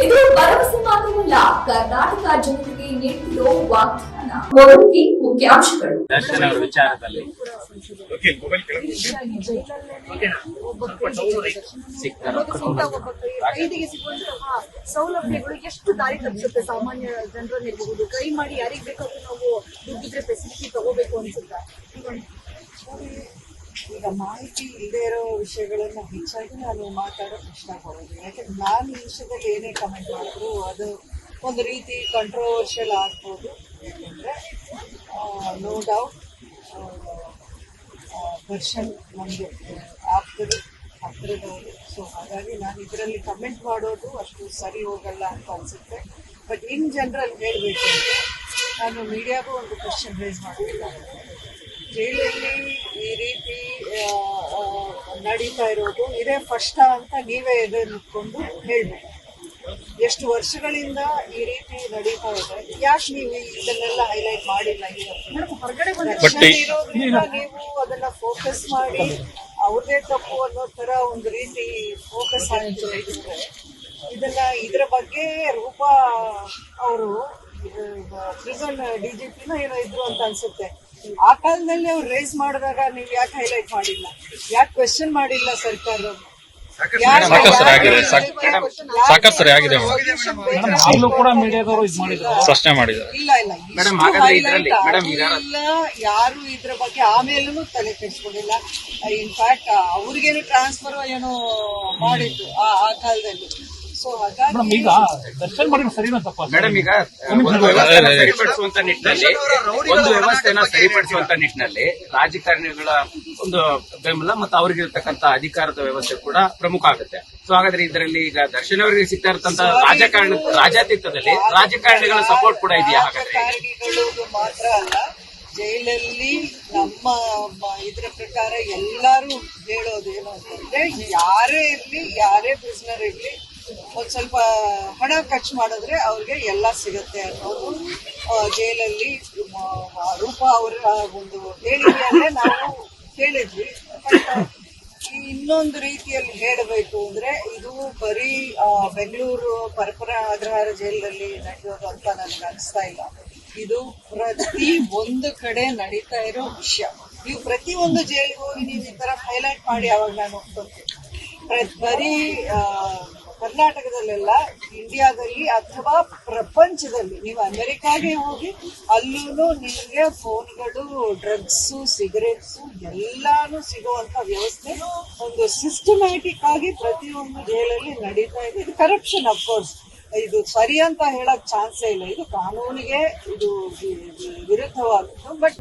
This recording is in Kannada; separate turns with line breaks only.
ಇದು ಭರವಸೆ ಮಾತ್ರವಲ್ಲ ಕರ್ನಾಟಕ ಜನತೆಗೆ ನೀಡಿರೋ ವಾಗ್ದಾನ. ಮೊದಲಿಗೆ ಮುಖ್ಯಾಂಶಗಳು.
ದರ್ಶನ ಅವರ ವಿಚಾರದಲ್ಲಿ.
ಕೈದಿಗೆ ಸಿಗುವಂತಹ ಸೌಲಭ್ಯಗಳು ಎಷ್ಟು ದಾರಿ ತಪ್ಪಿಸುತ್ತೆ ಸಾಮಾನ್ಯ ಜನರನ್ನಿರಬಹುದು ಕೈ ಮಾಡಿ ಯಾರಿಗ್ ಬೇಕಾದ್ರೂ ನಾವು ದುಡ್ಡಿದ್ರೆ ಫೆಸಿಲಿಟಿ ತಗೋಬೇಕು ಅನ್ಸುತ್ತೆ?
ಈಗ ಮಾಹಿತಿ ಇಲ್ಲದೆ ಇರೋ ವಿಷಯಗಳನ್ನ ಹೆಚ್ಚಾಗಿ ನಾನು ಮಾತಾಡೋಕೆ ಇಷ್ಟಪಡೋದು ಯಾಕಂದ್ರೆ ನಾನು ಈ ವಿಷಯದಲ್ಲಿ ಏನೇ ಕಮೆಂಟ್ ಮಾಡಿದ್ರು ಅದು ಒಂದು ರೀತಿ ಕಂಟ್ರೋವರ್ಷಿಯಲ್ ಆಗ್ಬೋದು. ಯಾಕೆಂದರೆ ನೋ ಡೌಟ್ ದರ್ಶನ್ ನಮಗೆ ಆಗ್ತದೆ ಹತ್ತಿರದವರು ಸೊ ಹಾಗಾಗಿ ನಾನು ಇದರಲ್ಲಿ ಕಮೆಂಟ್ ಮಾಡೋದು ಅಷ್ಟು ಸರಿ ಹೋಗಲ್ಲ ಅಂತ ಅನಿಸುತ್ತೆ. ಬಟ್ ಇನ್ ಜನರಲ್ ಹೇಳಬೇಕು ಅಂದರೆ, ನಾನು ಮೀಡಿಯಾಗೂ ಒಂದು ಕ್ವಶನ್ ರೇಸ್ ಮಾಡ್ತಿದ್ದಾರೆ ಜೈಲಲ್ಲಿ ಈ ನಡೀತಾ ಇರೋದು. ಇದೇ ಫಸ್ಟ್ ಅಂತ ನೀವೇ ಎದೆ ನಿಂತ್ಕೊಂಡು ಹೇಳ್ಬೇಕು. ಎಷ್ಟು ವರ್ಷಗಳಿಂದ ಈ ರೀತಿ ನಡೀತಾ ಇದೆ. ಯಾಕೆ ನೀವು ಇದನ್ನೆಲ್ಲ ಹೈಲೈಟ್ ಮಾಡಿಲ್ಲ ಇರೋದ್ರಿಂದ ನೀವು ಅದನ್ನ ಫೋಕಸ್ ಮಾಡಿ ಅವ್ರದೇ ತಪ್ಪು ಅನ್ನೋ ತರ ಒಂದು ರೀತಿ ಫೋಕಸ್ ಆಗಿದ್ರೆ ಇದನ್ನ ಇದ್ರ ಬಗ್ಗೆ ರೂಪಾ ಅವರು ಪ್ರಿಸನ್ ಡಿಜಿಪಿನ ಏನೋ ಇದ್ರು ಅಂತ ಅನ್ಸುತ್ತೆ. ಆ ಕಾಲದಲ್ಲಿ ಅವ್ರು ರೇಸ್ ಮಾಡಿದಾಗ ನೀವು ಯಾಕೆ ಹೈಲೈಟ್ ಮಾಡಿಲ್ಲ? ಯಾಕೆ ಕ್ವೆಶನ್ ಮಾಡಿಲ್ಲ ಸರ್ಕಾರ?
ಸಾಕಷ್ಟು ಸರಿ ಆಗಿದೆ. ಪ್ರಶ್ನೆ ಮಾಡಿದ್ದಾರೆ
ಇಲ್ಲ ಇಲ್ಲ ಯಾರು ಇದ್ರ ಬಗ್ಗೆ ಆಮೇಲೂ ತಲೆ ಕೆಡಿಸ್ಕೊಂಡಿಲ್ಲ. ಇನ್ಫ್ಯಾಕ್ಟ್ ಅವ್ರಿಗೇನು ಟ್ರಾನ್ಸ್ಫರ್ ಏನೋ ಮಾಡಿದ್ದು ಆ ಆ ಕಾಲದಲ್ಲಿ. ಸೊ
ಈಗ ದರ್ಶನ್ ಮಾಡಿದ್ರೆ ಸರಿನಾ ತಪ್ಪ
ಮೇಡಮ್ ಈಗ ಒಂದು ವ್ಯವಸ್ಥೆನ ಸರಿಪಡಿಸುವಂತ ನಿಟ್ಟಿನಲ್ಲಿ ಒಂದು ವ್ಯವಸ್ಥೆನ ಸರಿಪಡಿಸುವಂತ ನಿಟ್ಟಿನಲ್ಲಿ ರಾಜಕಾರಣಿಗಳ ಒಂದು ಬೆಂಬಲ ಮತ್ತು ಅವರಿಗಿರ್ತಕ್ಕಂಥ ಅಧಿಕಾರದ ವ್ಯವಸ್ಥೆ ಕೂಡ ಪ್ರಮುಖ ಆಗುತ್ತೆ. ಸೊ ಹಾಗಾದ್ರೆ ಇದರಲ್ಲಿ ಈಗ ದರ್ಶನ್ ಅವರಿಗೆ ಸಿಗ್ತಾ ಇರ್ತಂತ ರಾಜಕಾರಣ ರಾಜಾತೀತದಲ್ಲಿ ರಾಜಕಾರಣಿಗಳ ಸಪೋರ್ಟ್ ಕೂಡ ಇದೆಯಾ ಹಾಗಾದ್ರೆ
ಮಾತ್ರ ಅಲ್ಲ ಜೈಲಲ್ಲಿ ನಮ್ಮ ಇದ್ರ ಪ್ರಕಾರ ಎಲ್ಲರೂ ಹೇಳೋದೇನು ಅಂತಂದ್ರೆ ಯಾರೇ ಇರ್ಲಿ ಯಾರೇ ಪ್ರಿಸ್ನರ್ ಇರ್ಲಿ ಒಂದ್ ಸ್ವಲ್ಪ ಹಣ ಖರ್ಚು ಮಾಡಿದ್ರೆ ಅವ್ರಿಗೆ ಎಲ್ಲ ಸಿಗುತ್ತೆ ಅನ್ನೋದು ಜೈಲಲ್ಲಿ ರೂಪ ಅವರ ಒಂದು ಹೇಳಿಕೆಯಲ್ಲೇ ನಾವು ಕೇಳಿದ್ವಿ ಇನ್ನೊಂದು ರೀತಿಯಲ್ಲಿ ಹೇಳಬೇಕು ಅಂದ್ರೆ ಇದು ಬರೀ ಬೆಂಗಳೂರು ಪರಪುರ ಅಗ್ರಹಾರ ಜೈಲಲ್ಲಿ ನಡೆಯೋದು ಅಂತ ನನಗೆ ಅನಿಸ್ತಾ ಇಲ್ಲ. ಇದು ಪ್ರತಿ ಒಂದು ಕಡೆ ನಡೀತಾ ಇರೋ ವಿಷಯ. ನೀವು ಪ್ರತಿ ಒಂದು ಜೈಲಿಗೆ ನೀವು ಈ ತರ ಹೈಲೈಟ್ ಮಾಡಿ ಅವಾಗ ನಾನು ಹೋಗ್ತೀನಿ. ಬರೀ ಕರ್ನಾಟಕದಲ್ಲೆಲ್ಲ ಇಂಡಿಯಾದಲ್ಲಿ ಅಥವಾ ಪ್ರಪಂಚದಲ್ಲಿ ನೀವು ಅಮೆರಿಕಾಗೆ ಹೋಗಿ ಅಲ್ಲೂ ನಿಮಗೆ ಫೋನ್ಗಳು, ಡ್ರಗ್ಸು, ಸಿಗರೇಟ್ಸು ಎಲ್ಲಾನು ಸಿಗುವಂತ ವ್ಯವಸ್ಥೆ ಒಂದು ಸಿಸ್ಟಮ್ಯಾಟಿಕ್ ಆಗಿ ಪ್ರತಿಯೊಂದು ಜೈಲಲ್ಲಿ ನಡೀತಾ ಇದೆ. ಇದು ಕರಪ್ಷನ್ ಅಫ್ಕೋರ್ಸ್ ಇದು ಸರಿ ಅಂತ ಹೇಳಕ್ ಚಾನ್ಸೇ ಇಲ್ಲ. ಇದು ಕಾನೂನಿಗೆ ಇದು ವಿರುದ್ಧವಾದದ್ದು. ಬಟ್